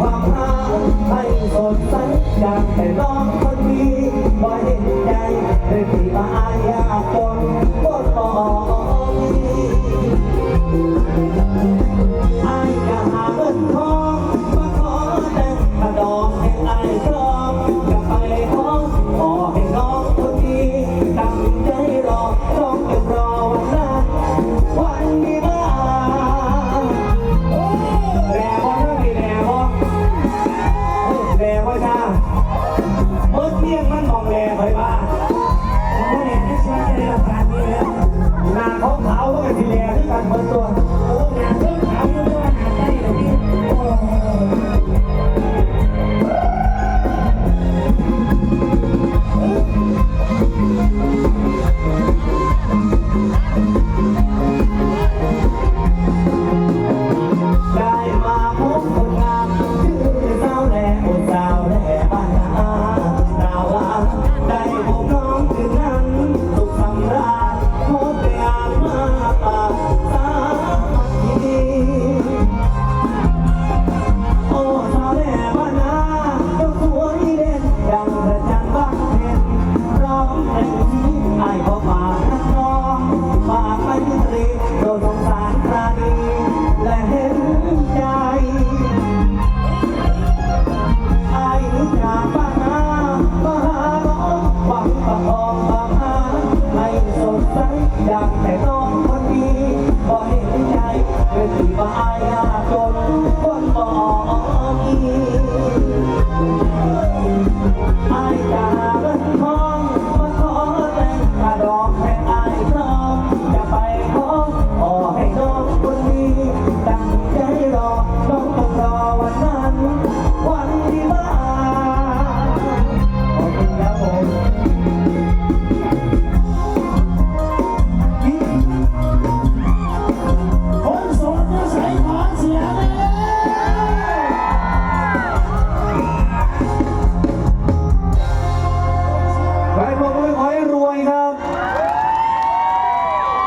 ว่าพาไม่สดใสแต่น้องคนดีว่าเห็นใจเลยที่มาอายา ทองแดงไว้บ้าง ยากแต่ต้องคนดี